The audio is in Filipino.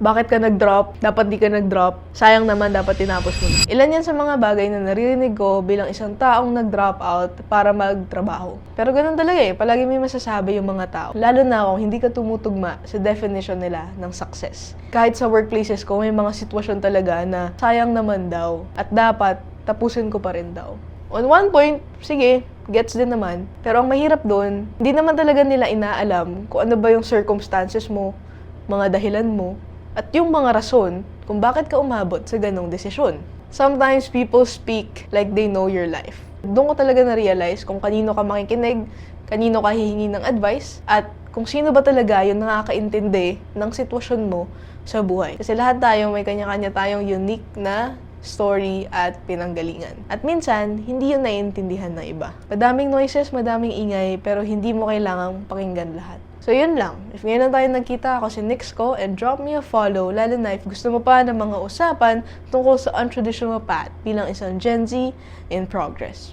Bakit ka nag-drop? Dapat di ka nag-drop. Sayang naman, dapat tinapos mo. Ilan yan sa mga bagay na naririnig ko bilang isang taong nag-drop out para magtrabaho. Pero ganun talaga eh. Palagi may masasabi yung mga tao. Lalo na kung hindi ka tumutugma sa definition nila ng success. Kahit sa workplaces ko, may mga sitwasyon talaga na sayang naman daw. At dapat, tapusin ko pa rin daw. On one point, sige, gets din naman. Pero ang mahirap doon, hindi naman talaga nila inaalam kung ano ba yung circumstances mo, mga dahilan mo, at yung mga rason kung bakit ka umabot sa ganong desisyon. Sometimes people speak like they know your life. Doon ko talaga na-realize kung kanino ka makikinig, kanino ka hihingi ng advice, at kung sino ba talaga yung nakakaintindi ng sitwasyon mo sa buhay. Kasi lahat tayo may kanya-kanya tayong unique na story at pinanggalingan. At minsan, hindi yun naiintindihan ng iba. Madaming noises, madaming ingay, pero hindi mo kailangang pakinggan lahat. So yun lang. If ngayon lang tayo nagkita, ako si Nix ko, and drop me a follow, lalo na if gusto mo pa ng mga usapan tungkol sa untraditional path bilang isang Gen Z in progress.